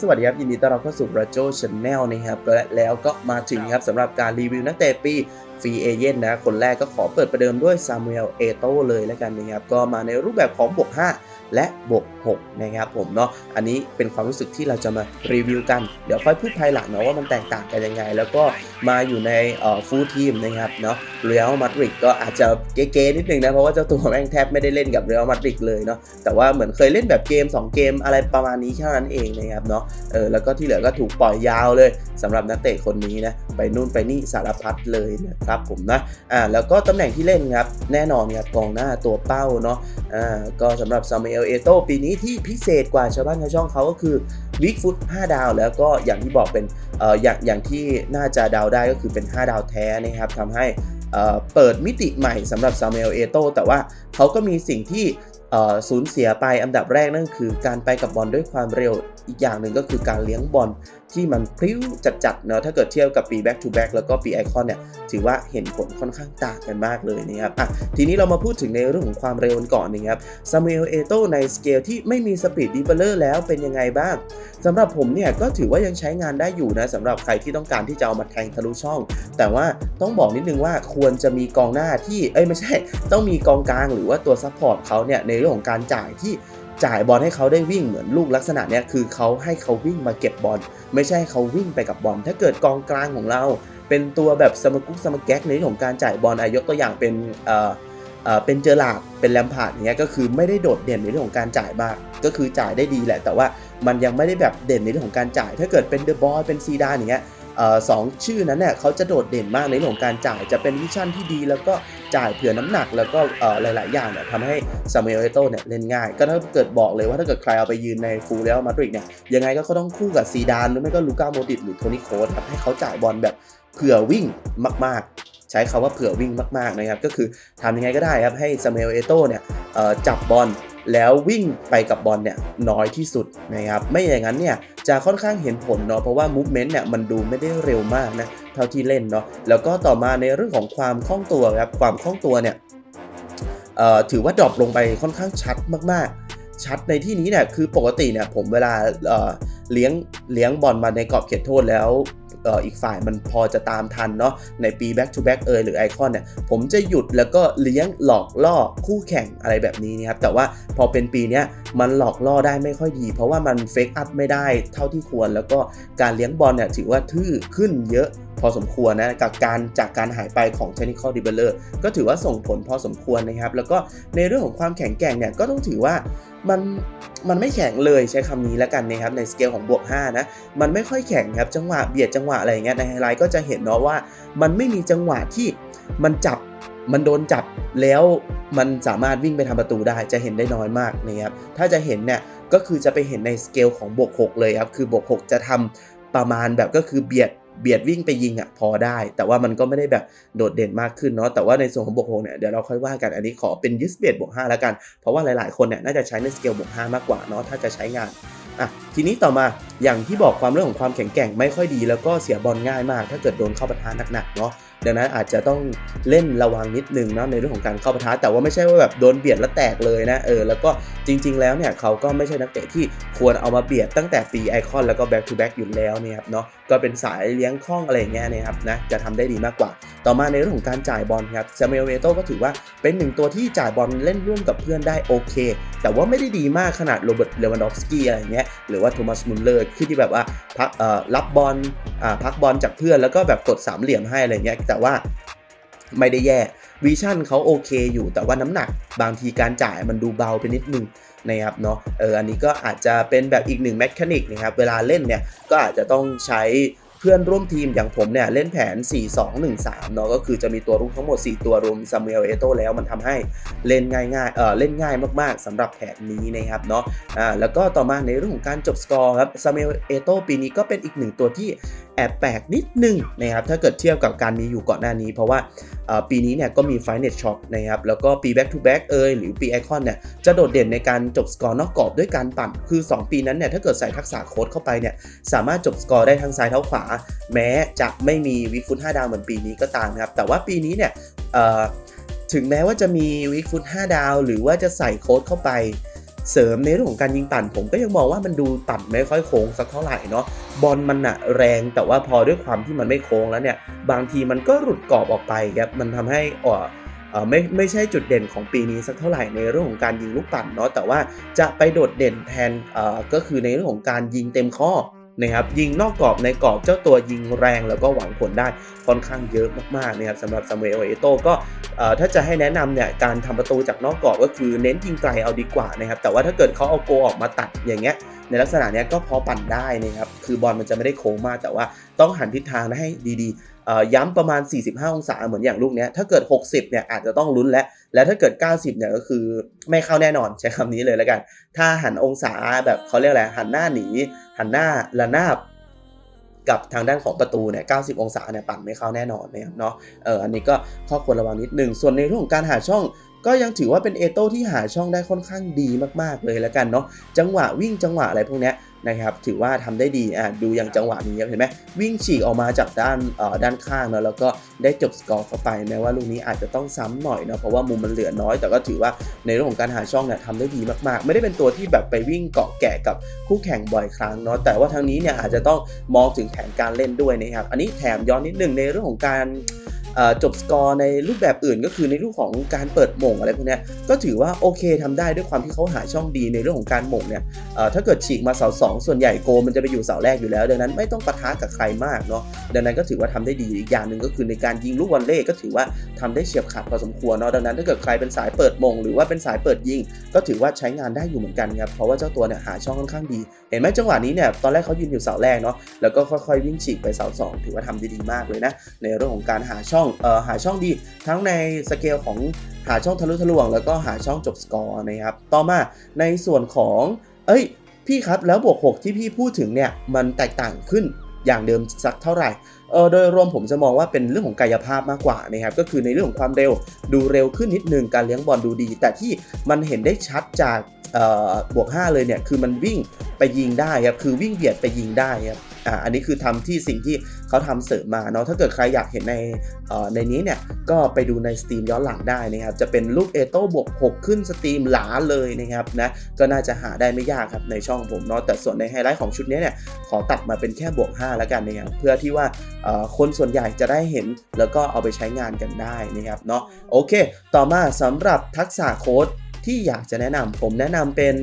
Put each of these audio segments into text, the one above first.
สวัสดีครับ ยินดีต้อนรับเข้าสู่ราโจชาแนลนะครับและแล้วก็มาถึงครับสำหรับการรีวิวนักเตะปี ฟรีเอเย่นนะ คนแรกก็ขอเปิดประเดิมด้วยซามูเอลเอโตเลยแล้วกันนะครับ ก็มาในรูปแบบของบวก 5 และบวก 6 นะครับผมเนาะ อันนี้เป็นความรู้สึกที่เราจะมารีวิวกัน เดี๋ยวค่อยพูดภายหลังเนาะว่ามันแตกต่างกันยังไง แล้วก็มาอยู่ในเอ่อฟูลทีมนะครับเนาะเรอัลมาดริดก็อาจจะเก๋ๆนิดนึงนะ เพราะว่าเจ้าตัวแม่งแทบไม่ได้เล่นกับเรอัลมาดริดเลยเนาะ แต่ว่าเหมือนเคยเล่นแบบเกม 2 เกมอะไรประมาณนี้แค่นั้นเองนะครับเนาะ เออ แล้วก็ที่เหลือก็ถูกปล่อยยาวเลยสำหรับนักเตะคนนี้นะ ไปนู่นไปนี่สารพัดเลยนะครับผมนะอ่าแล้วก็ตำแหน่งที่เล่นครับแน่นอนครับกองหน้าตัวเป้าเนาะอ่าก็สำหรับซามูเอลเอโตปีนี้ที่พิเศษกว่าชาวบ้านชาวช่องเขาก็คือวิกฟุต5ดาว แล้วก็อย่างที่บอกเป็นเอ่ออย่างอย่างที่น่าจะดาวได้ก็คือเป็น 5 ดาวแท้นะครับทำให้เอ่อเปิดมิติใหม่สำหรับซามูเอลเอโตแต่ว่าเขาก็มีสิ่งที่เอ่อสูญเสียไปอันดับแรกนั่นคือการไปกับบอลด้วยความเร็ว อีกอย่างหนึ่งก็คือการเลี้ยงบอลที่มันพริ้วจัดๆเนาะถ้าเกิดเทียบกับปี back to back แล้วก็ปีไอคอนเนี่ยถือว่าเห็นผลค่อนข้างต่างกันมากเลยนะครับอะทีนี้เรามาพูดถึงในเรื่องของความเร็วก่อนนะครับซามูเอลเอโตในสเกลที่ไม่มีสปีดดิเบลเลอร์แล้วเป็นยังไงบ้างสำหรับผมเนี่ยก็ถือว่ายังใช้งานได้อยู่นะสำหรับใครที่ต้องการที่จะเอามาแทงทะลุช่อง แต่ว่าต้องบอกนิดนึงว่าควรจะมีกองหน้าที่เอ้ยไม่ใช่ ต้องมีกองกลางหรือว่าตัวซัพพอร์ตเขาเนี่ยในเรื่องของการจ่ายที่ จ่ายบอลให้เขาได้วิ่งเหมือนลูกลักษณะเนี้ยคือเขาให้เขาวิ่งมาเก็บบอลไม่ใช่ให้เขาวิ่งไปกับบอลถ้าเกิดกองกลางของเรา เป็นตัวแบบสมกุ๊กสมแก๊กในเรื่องของการจ่ายบอลอายกตัวอย่างเป็นเอ่อเอ่อเป็นเจอหลาดเป็นแลมพาร์ดเงี้ยก็คือไม่ได้โดดเด่นในเรื่องของการจ่ายมาก ก็คือจ่ายได้ดีแหละ แต่ว่ามันยังไม่ได้แบบเด่นในเรื่องของการจ่าย ถ้าเกิดเป็นเดอะบอยเป็นซีดานอย่างเงี้ย สองชื่อนั้นเนี่ยเขาจะโดดเด่นมากในเรื่องของการจ่ายจะเป็นวิชั่นที่ดี แล้วก็จ่ายเผื่อน้ำหนักแล้วก็หลาย ๆ อย่างเนี่ยทำให้ซามูเอลเอโตเนี่ยเล่นง่าย ก็ถ้าเกิดบอกเลยว่าถ้าเกิดใครเอาไปยืนในฟูลแล้วมาดริดเนี่ยยังไงก็ต้องคู่กับซีดานหรือไม่ก็ลูก้าโมดริดหรือโทนี่โคสครับให้เขาจ่ายบอลแบบเผื่อวิ่งมาก ๆใช้คาว่าเผื่อวิ่งมากๆนะครับ ก็คือทำยังไงก็ได้ครับ ให้ซามูเอลเอโตเนี่ยจับบอลแล้ววิ่งไปกับบอลเนี่ยน้อยที่สุดนะครับ ไม่อย่างนั้นเนี่ย จะค่อนข้างเห็นผลเนาะเพราะว่ามูฟเมนต์เนี่ยมันดูไม่ได้เร็วมากนะเท่าที่เล่นเนาะแล้วก็ต่อมาในเรื่องของความคล่องตัวครับความคล่องตัวเนี่ยถือว่าดรอปลงไปค่อนข้างชัดมากๆชัดในที่นี้เนี่ยคือปกติเนี่ยผมเวลาเเลี้ยงเลี้ยงบอลมาในกรอบเขตโทษแล้วอ่ออีกฝ่ายมันพอจะตามทันเนาะในปี back to back เอยหรือไอคอนเนี่ยผมจะหยุดแล้วก็เลี้ยงหลอกล่อคู่แข่งอะไรแบบนี้นะครับแต่ว่าพอเป็นปีเนี้ยมันหลอกล่อได้ไม่ค่อยดี เพราะว่ามันเฟกอัพไม่ได้เท่าที่ควร แล้วก็การเลี้ยงบอลเนี่ยถือว่าทื่อขึ้นเยอะพอสมควรนะกับการจากการหายไปของ technical d e v e l o p e r ก็ถือว่าส่งผลพอสมควรนะครับ แล้วก็ในเรื่องของความแข็งแกร่งเนี่ยก็ต้องถือว่ามันมันไม่แข็งเลยใช้คำนี้แล้วกันนะครับในสเกลของบวก5นะมันไม่ค่อยแข็งครับจังหวะเบียดจังหวะอะไรอย่างเงี้ยในไฮไลท์ก็จะเห็นเนาะว่า มันไม่มีจังหวะที่มันจับมันโดนจับแล้วมันสามารถวิ่งไปทำประตูได้จะเห็นได้น้อยมากนะครับถ้าจะเห็นเนี่ยก็คือจะไปเห็นในสเกลของบวก6เลยครับคือบวก6จะทำประมาณแบบก็คือเบียด เบียดวิ่งไปยิงอะพอได้ แต่ว่ามันก็ไม่ได้แบบโดดเด่นมากขึ้นเนาะแต่ว่าในส่วนของบวกหกเนี่ยเดี๋ยวเราค่อยว่ากันอันนี้ขอเป็นยึดเบียดบวกห้าแล้วกัน เพราะว่าหลายๆคนเนี่ยน่าจะใช้ในสเกลบวกห้ามากกว่าเนาะถ้าจะใช้งานอะทีนี้ต่อมาอย่างที่บอกความเรื่องของความแข็งแกร่งไม่ค่อยดี แล้วก็เสียบอลง่ายมาก ถ้าเกิดโดนเข้าปะทะหนักๆเนาะ ดังนั้นอาจจะต้องเล่นระวังนิดนึงนะในเรื่องของการเข้าปะทะแต่ว่าไม่ใช่ว่าแบบโดนเบียดแล้วแตกเลยนะเออแล้วก็จริง ๆ แล้วเนี่ยเขาก็ไม่ใช่นักเตะที่ควรเอามาเบียดตั้งแต่ปีไอคอนแล้วก็ back to back อยู่แล้วเนี่ยครับเนาะก็เป็นสายเลี้ยงคล่องอะไรอย่างเงี้ยนะครับนะจะทำได้ดีมากกว่า ต่อมาในเรื่องของการจ่ายบอลครับซามูเอลเอโตก็ถือว่าเป็นหนึ่งตัวที่จ่ายบอลเล่นร่วมกับเพื่อนได้โอเค แต่ว่าไม่ได้ดีมากขนาดโรเบิร์ตเลวันดอฟสกี้อะไรอย่างเงี้ยหรือว่าโทมัสมุลเลอร์ที่แบบว่าพักเอ่อรับบอลอ่าพักบอลจากเพื่อนแล้วก็แบบกดสามเหลี่ยมให้อะไรเงี้ยแต่ว่าไม่ได้แย่วิชั่นเขาโอเคอยู่แต่ว่าน้ำหนักบางทีการจ่ายมันดูเบาไปนิดนึงนะครับเนาะเอออันนี้ก็อาจจะเป็นแบบอีกหนึ่งแมชชีนิกนะครับเวลาเล่นเนี่ยก็อาจจะต้องใช้ เพื่อนร่วมทีมอย่างผมเนี่ยเล่นแผน 4-2-1-3 เนาะก็คือจะมีตัวรุกทั้งหมด 4 ตัวรวมซามูเอลเอโตแล้วมันทำให้เล่นง่ายๆเออเล่นง่ายมากๆสำหรับแผนนี้นะครับเนาะอ่าแล้วก็ต่อมาในเรื่องของการจบสกอร์ครับซามูเอลเอโตปีนี้ก็เป็นอีกหนึ่งตัวที่แอบแปลกนิดนึงนะครับถ้าเกิดเทียบกับการมีอยู่ก่อนหน้านี้ เพราะว่าอ่อปีนี้เนี่ยก็มีไฟเน็ตช็อตนะครับแล้วก็ปี back to back เอยหรือปีไอคอนเนี่ยจะโดดเด่นในการจบสกอร์นอกกรอบด้วยการปั่นคือ 2 ปีนั้นเนี่ยถ้าเกิดใส่ทักษะโค้ดเข้าไปเนี่ยสามารถจบสกอร์ได้ทั้งซ้ายทั้งขวาแม้จะไม่มีวิกฟุต5ดาวเหมือนปีนี้ก็ตามนะครับ แต่ว่าปีนี้เนี่ยถึงแม้ว่าจะมีวิกฟุต5ดาว หรือว่าจะใส่โค้ดเข้าไปเสริมในเรื่องของการยิงปั่นผมก็ยังมองว่ามันดูต่ำไม่ค่อยโค้งสักเท่าไหร่เนาะบอลมันอะแรงแต่ว่าพอด้วยความที่มันไม่โค้งแล้วเนี่ย บางทีมันก็หลุดกรอบออกไปครับมันทำให้อ่อไม่ไม่ใช่จุดเด่นของปีนี้สักเท่าไหร่ในเรื่องของการยิงลูกปั่นเนาะแต่ว่าจะไปโดดเด่นแทนเอ่อก็คือในเรื่องของการยิงเต็มข้อ นะครับยิงนอกกรอบในกรอบเจ้าตัวยิงแรงแล้วก็หวังผลได้ค่อนข้างเยอะมากๆนะครับสำหรับซามูเอลเอโตก็ถ้าจะให้แนะนำเนี่ยการทำประตูจากนอกกรอบก็คือเน้นยิงไกลเอาดีกว่านะครับแต่ว่าถ้าเกิดเขาเอาโกออกมาตัดอย่างเงี้ยในลักษณะเนี้ยก็พอปั่นได้นะครับคือบอลมันจะไม่ได้โค้งมากแต่ว่าต้องหันทิศทางให้ดีๆ ย้ำประมาณ 45 องศาเหมือนอย่างลูกเนี้ยถ้าเกิด 60 เนี่ยอาจจะต้องลุ้นแล้ว แล้วถ้าเกิด 90 เนี่ยก็คือไม่เข้าแน่นอนใช้คำนี้เลยแล้วกัน ถ้าหันองศาแบบเขาเรียกอะไรหันหน้าหนี หันหน้าระนาบกับทางด้านของประตูเนี่ย 90 องศาเนี่ยปั่นไม่เข้าแน่นอนนะครับเนาะ เอออันนี้ก็ข้อควรระวังนิดหนึ่ง ส่วนในเรื่องของการหาช่อง ก็ยังถือว่าเป็นเอโต้ที่หาช่องได้ค่อนข้างดีมากๆเลยแล้วกันเนาะจังหวะวิ่งจังหวะอะไรพวกนี้นะครับถือว่าทำได้ดีอะดูอย่างจังหวะนี้เห็นไหมวิ่งฉีกออกมาจากด้านเอ่อด้านข้างเนาะแล้วก็ได้จบสกอร์เข้าไปแม้ว่าลูกนี้อาจจะต้องซ้ำหน่อยเนาะเพราะว่ามุมมันเหลือน้อย แต่ก็ถือว่าในเรื่องของการหาช่องเนี่ยทำได้ดีมากๆ ไม่ได้เป็นตัวที่แบบไปวิ่งเกาะแกะกับคู่แข่งบ่อยครั้งเนาะแต่ว่าทางนี้เนี่ยอาจจะต้องมองถึงแผนการเล่นด้วยนะครับอันนี้แถมย้อนนิดหนึ่งในเรื่องของการ จบสกอร์ในรูปแบบอื่นก็คือในรูปของการเปิดหม่งอะไรพวกนี้ก็ถือว่าโอเคทำได้ด้วยความที่เขาหาช่องดีในเรื่องของการหม่งเนี่ยถ้าเกิดฉีกมาเสาสองส่วนใหญ่โกมันจะไปอยู่เสาแรกอยู่แล้ว ดังนั้นไม่ต้องปะทะกับใครมากเนาะดังนั้นก็ถือว่าทำได้ดีอีกอย่างหนึ่งก็คือในการยิงลูกวอลเล่ก็ถือว่าทำได้เฉียบขาดพอสมควรเนาะดังนั้นถ้าเกิดใครเป็นสายเปิดมง หรือว่าเป็นสายเปิดยิง ก็ถือว่าใช้งานได้อยู่เหมือนกันครับเพราะว่าเจ้าตัวเนี่ยหาช่องค่อนข้างดี เห็นไหมจังหวะนี้เนี่ยตอนแรกเขายืนอยู่เสาแรกเนาะแล้วก็ค่อยๆวิ่งฉีกไปเสาสองถือว่าทำได้ดีมากเลยนะในเรื่องของการหาช่องเอ่อหาช่องดี ทั้งในสเกลของหาช่องทะลุทะลวง แล้วก็หาช่องจบสกอร์นะครับ ต่อมาในส่วนของ เอ้ย พี่ครับแล้วบวก 6 ที่พี่พูดถึงเนี่ย มันแตกต่างขึ้นอย่างเดิมสักเท่าไหร่เออโดยรวมผมจะมองว่าเป็นเรื่องของกายภาพมากกว่านะครับก็คือในเรื่องของความเร็วดูเร็วขึ้นนิดนึงการเลี้ยงบอลดูดี แต่ที่มันเห็นได้ชัดจากบวก 5 เลยเนี่ยคือมันวิ่งไปยิงได้ครับคือวิ่งเบียดไปยิงได้ครับ อ่าอันนี้คือทำที่สิ่งที่เขาทำเสริมมาเนาะถ้าเกิดใครอยากเห็นในเอ่อในนี้เนี่ยก็ไปดูในสตรีมย้อนหลังได้นะครับจะเป็นลูกเอโต้บวก6ขึ้นสตรีมหลาเลยนะครับนะก็น่าจะหาได้ไม่ยากครับในช่องผมเนาะแต่ส่วนในไฮไลท์ของชุดนี้เนี่ยขอตัดมาเป็นแค่บวก5แล้วกันนะครับเพื่อที่ว่าเอ่อคนส่วนใหญ่จะได้เห็นแล้วก็เอาไปใช้งานกันได้นะครับเนาะโอเค ต่อมาสำหรับทักษะโค้ดที่อยากจะแนะนำผมแนะนำเป็น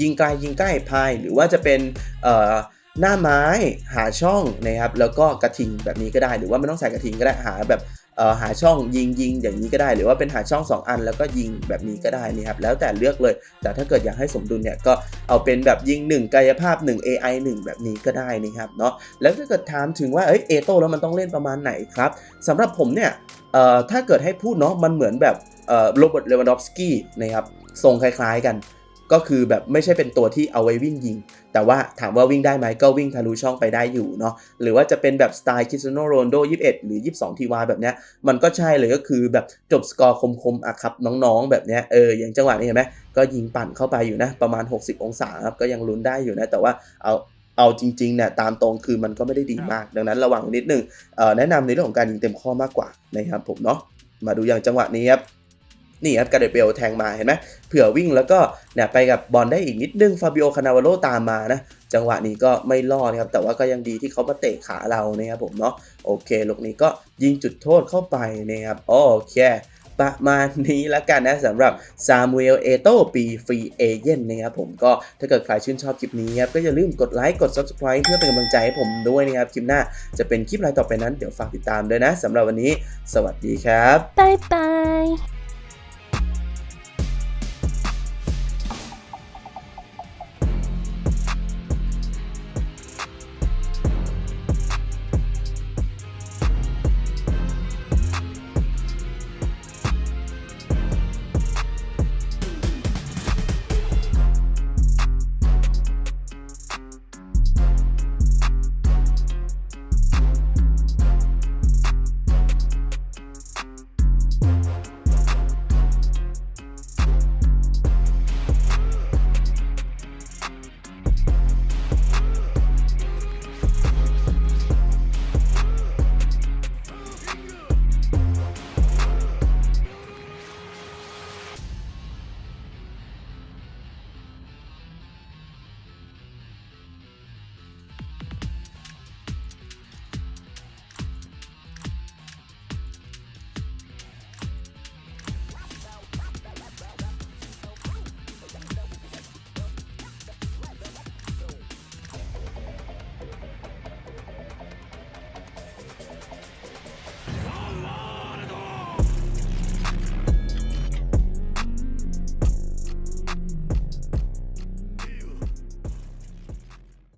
ยิงไกลยิงใกล้พายหรือว่าจะเป็นเอ่อ หน้าไม้หาช่องนะครับแล้วก็กระทิงแบบนี้ก็ได้ หรือว่าไม่ต้องใส่กระทิงก็ได้หาแบบเอ่อหาช่องยิงยิงอย่างนี้ก็ได้ หรือว่าเป็นหาช่อง 2 อันแล้วก็ยิงแบบนี้ก็ได้นะครับแล้วแต่เลือกเลย แต่ถ้าเกิดอยากให้สมดุลเนี่ยก็เอาเป็นแบบยิง 1 กายภาพ 1 AI 1 แบบนี้ก็ได้นะครับเนาะแล้วถ้าเกิดถามถึงว่าเอ้ยเอโต้แล้วมันต้องเล่นประมาณไหนครับสำหรับผมเนี่ยเอ่อถ้าเกิดให้พูดเนาะมันเหมือนแบบเอ่อโรเบิร์ตเลวานดอฟสกี้นะครับทรงคล้ายๆกัน ก็คือแบบไม่ใช่เป็นตัวที่เอาไว้วิ่งยิง แต่ว่าถามว่าวิ่งได้ไหมก็วิ่งทะลุช่องไปได้อยู่เนาะหรือว่าจะเป็นแบบสไตล์คริสเตียโนโรนโด21 หรือ 22 ทีวาแบบเนี้ยมันก็ใช่เลยก็คือแบบจบสกอร์คมๆอะครับน้องๆ แบบเนี้ยเอออย่างจังหวะนี้เห็นไหมก็ยิงปั่นเข้าไปอยู่นะประมาณ 60 องศาครับก็ยังลุ้นได้อยู่นะแต่ว่าเอาเอาจริงๆเนี่ยตามตรงคือมันก็ไม่ได้ดีมาก ดังนั้นระวังนิดนึงเอ่อแนะนำในเรื่องของการยิงเต็มข้อมากกว่านะครับผมเนาะมาดูอย่างจังหวะนี้ครับ นี่ครับกาเดเบลแทงมาเห็นไหมเผื่อวิ่งแล้วก็เนี่ยไปกับบอลได้อีกนิดนึงฟาบิโอคานาวาโลตามมานะจังหวะนี้ก็ไม่รอดครับแต่ว่าก็ยังดีที่เขามาเตะขาเรานะครับผมเนาะโอเคลูกนี้ก็ยิงจุดโทษเข้าไปนะครับโอเคประมาณนี้แล้วกันนะสำหรับซามูเอลเอโตปีฟรีเอเจนนะครับผมก็ถ้าเกิดใครชื่นชอบคลิปนี้ครับก็อย่าลืมกดไลค์กด Subscribe เพื่อเป็นกำลังใจให้ผมด้วยนะครับ คลิปหน้าจะเป็นคลิปอะไรต่อไปนั้นเดี๋ยวฝากติดตามด้วยนะสำหรับวันนี้ สวัสดีครับ拜拜。